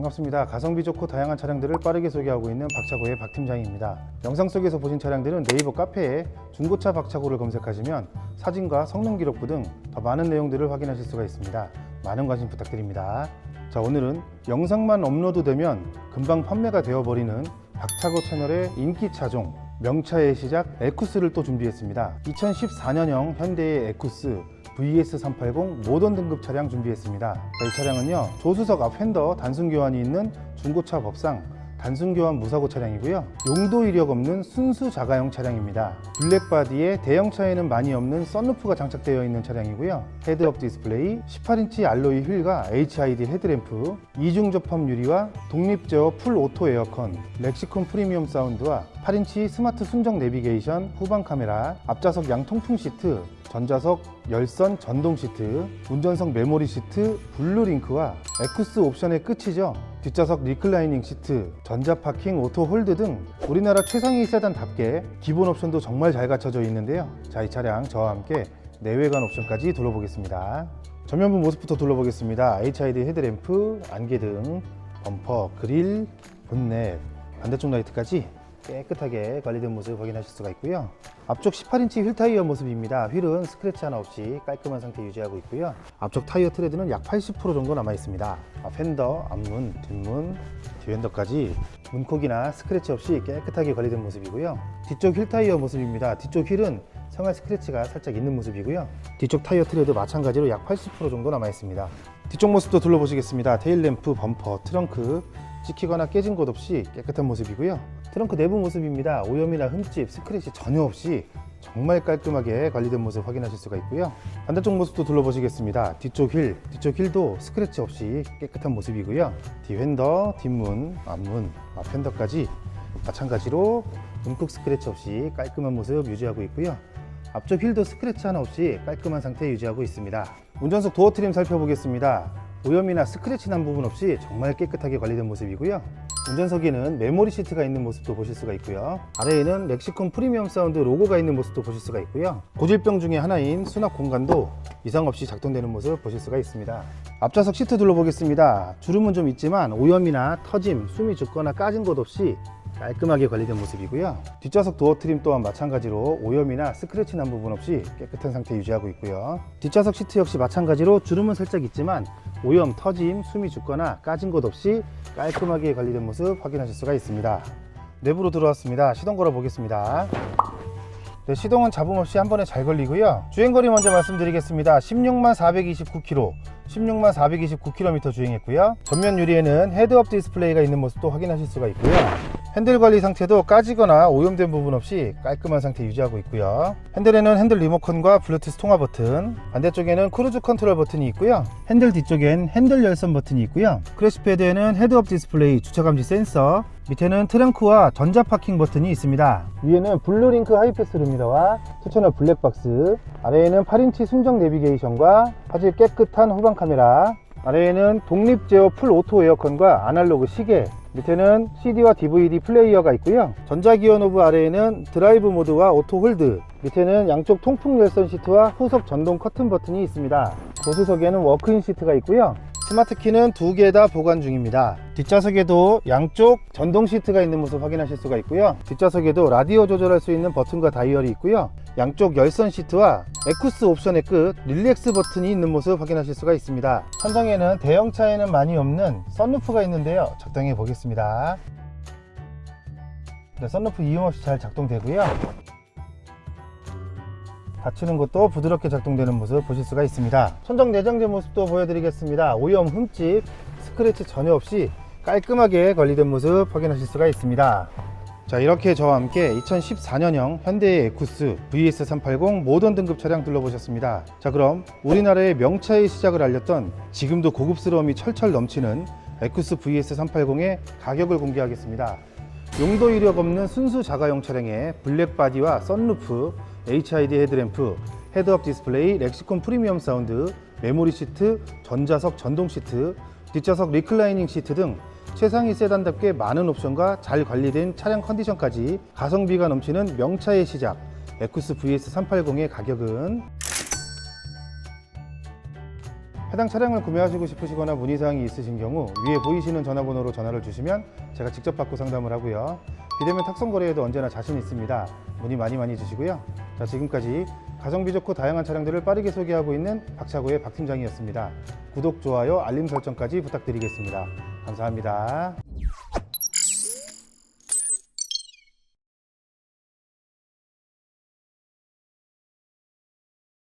반갑습니다. 가성비 좋고 다양한 차량들을 빠르게 소개하고 있는 박차고의 박 팀장입니다. 영상 속에서 보신 차량들은 네이버 카페에 중고차 박차고를 검색하시면 사진과 성능 기록부 등 더 많은 내용들을 확인하실 수가 있습니다. 많은 관심 부탁드립니다. 자, 오늘은 영상만 업로드되면 금방 판매가 되어버리는 박차고 채널의 인기 차종 명차의 시작 에쿠스를 또 준비했습니다. 2014년형 현대의 에쿠스 VS380 모던 등급 차량 준비했습니다. 자, 이 차량은요 조수석 앞 핸더 단순 교환이 있는 중고차 법상 단순 교환 무사고 차량이고요. 용도 이력 없는 순수 자가용 차량입니다. 블랙 바디에 대형차에는 많이 없는 썬루프가 장착되어 있는 차량이고요. 헤드업 디스플레이, 18인치 알로이 휠과 HID 헤드램프, 이중 접합 유리와 독립 제어 풀 오토 에어컨, 렉시콘 프리미엄 사운드와 8인치 스마트 순정 내비게이션, 후방 카메라, 앞좌석 양 통풍 시트, 전좌석 열선 전동 시트, 운전석 메모리 시트, 블루링크와 에쿠스 옵션의 끝이죠. 뒷좌석 리클라이닝 시트, 전자 파킹, 오토 홀드 등 우리나라 최상위 세단답게 기본 옵션도 정말 잘 갖춰져 있는데요. 자, 이 차량 저와 함께 내외관 옵션까지 둘러보겠습니다. 전면부 모습부터 둘러보겠습니다. HID 헤드램프, 안개등, 범퍼, 그릴, 본넷, 반대쪽 라이트까지 깨끗하게 관리된 모습 확인하실 수가 있고요. 앞쪽 18인치 휠 타이어 모습입니다. 휠은 스크래치 하나 없이 깔끔한 상태 유지하고 있고요. 앞쪽 타이어 트레드는 약 80% 정도 남아 있습니다. 앞 핸더, 앞문, 뒷문, 뒤핸더까지 문콕이나 스크래치 없이 깨끗하게 관리된 모습이고요. 뒤쪽 휠 타이어 모습입니다. 뒤쪽 휠은 생활 스크래치가 살짝 있는 모습이고요. 뒤쪽 타이어 트레드 마찬가지로 약 80% 정도 남아 있습니다. 뒤쪽 모습도 둘러보시겠습니다. 테일 램프, 범퍼, 트렁크 찍히거나 깨진 곳 없이 깨끗한 모습이고요. 트렁크 내부 모습입니다. 오염이나 흠집, 스크래치 전혀 없이 정말 깔끔하게 관리된 모습 확인하실 수가 있고요. 반대쪽 모습도 둘러보시겠습니다. 뒤쪽 휠, 뒤쪽 휠도 스크래치 없이 깨끗한 모습이고요. 뒤핸더, 뒷문, 앞문, 앞 핸더까지 마찬가지로 문콕 스크래치 없이 깔끔한 모습 유지하고 있고요. 앞쪽 휠도 스크래치 하나 없이 깔끔한 상태 유지하고 있습니다. 운전석 도어 트림 살펴보겠습니다. 오염이나 스크래치 난 부분 없이 정말 깨끗하게 관리된 모습이고요. 운전석에는 메모리 시트가 있는 모습도 보실 수가 있고요. 아래에는 렉시콘 프리미엄 사운드 로고가 있는 모습도 보실 수가 있고요. 고질병 중에 하나인 수납 공간도 이상 없이 작동되는 모습 보실 수가 있습니다. 앞좌석 시트 둘러보겠습니다. 주름은 좀 있지만 오염이나 터짐, 숨이 죽거나 까진 곳 없이 깔끔하게 관리된 모습이고요. 뒷좌석 도어 트림 또한 마찬가지로 오염이나 스크래치 난 부분 없이 깨끗한 상태 유지하고 있고요. 뒷좌석 시트 역시 마찬가지로 주름은 살짝 있지만 오염, 터짐, 숨이 죽거나 까진 곳 없이 깔끔하게 관리된 모습 확인하실 수가 있습니다. 내부로 들어왔습니다. 시동 걸어 보겠습니다. 네, 시동은 잡음 없이 한 번에 잘 걸리고요. 주행거리 먼저 말씀드리겠습니다. 16만 429km, 16만 429km 주행했고요. 전면 유리에는 헤드업 디스플레이가 있는 모습도 확인하실 수가 있고요. 핸들 관리 상태도 까지거나 오염된 부분 없이 깔끔한 상태 유지하고 있고요. 핸들에는 핸들 리모컨과 블루투스 통화 버튼, 반대쪽에는 크루즈 컨트롤 버튼이 있고요. 핸들 뒤쪽엔 핸들 열선 버튼이 있고요. 크래시패드에는 헤드업 디스플레이, 주차 감지 센서, 밑에는 트렁크와 전자 파킹 버튼이 있습니다. 위에는 블루링크 하이패스 루미너와 투처널 블랙박스, 아래에는 8인치 순정 내비게이션과 화질 깨끗한 후방 카메라, 아래에는 독립 제어 풀 오토 에어컨과 아날로그 시계, 밑에는 CD와 DVD 플레이어가 있고요. 전자기어 노브 아래에는 드라이브 모드와 오토 홀드, 밑에는 양쪽 통풍 열선 시트와 후속 전동 커튼 버튼이 있습니다. 조수석에는 워크인 시트가 있고요. 스마트 키는 두 개 다 보관 중입니다. 뒷좌석에도 양쪽 전동 시트가 있는 모습 확인하실 수가 있고요. 뒷좌석에도 라디오 조절할 수 있는 버튼과 다이얼이 있고요. 양쪽 열선 시트와 에쿠스 옵션의 끝 릴렉스 버튼이 있는 모습 확인하실 수가 있습니다. 천장에는 대형차에는 많이 없는 썬루프가 있는데요. 작동해 보겠습니다. 네, 썬루프 이용 없이 잘 작동되고요. 닫히는 것도 부드럽게 작동되는 모습 보실 수가 있습니다. 천정 내장재 모습도 보여드리겠습니다. 오염, 흠집, 스크래치 전혀 없이 깔끔하게 관리된 모습 확인하실 수가 있습니다. 자 이렇게 저와 함께 2014년형 현대의 에쿠스 VS380 모던 등급 차량 둘러보셨습니다. 자 그럼 우리나라의 명차의 시작을 알렸던 지금도 고급스러움이 철철 넘치는 에쿠스 VS380의 가격을 공개하겠습니다. 용도 이력 없는 순수 자가용 차량에 블랙 바디와 썬루프, HID 헤드램프, 헤드업 디스플레이, 렉시콘 프리미엄 사운드, 메모리 시트, 전자석 전동 시트, 뒷좌석 리클라이닝 시트 등 최상위 세단답게 많은 옵션과 잘 관리된 차량 컨디션까지 가성비가 넘치는 명차의 시작 에쿠스 VS380의 가격은 해당 차량을 구매하시고 싶으시거나 문의사항이 있으신 경우 위에 보이시는 전화번호로 전화를 주시면 제가 직접 받고 상담을 하고요. 비대면 탁송 거래에도 언제나 자신 있습니다. 문의 많이 많이 주시고요. 자, 지금까지 가성비 좋고 다양한 차량들을 빠르게 소개하고 있는 박차고의 박 팀장이었습니다. 구독, 좋아요, 알림 설정까지 부탁드리겠습니다. 감사합니다.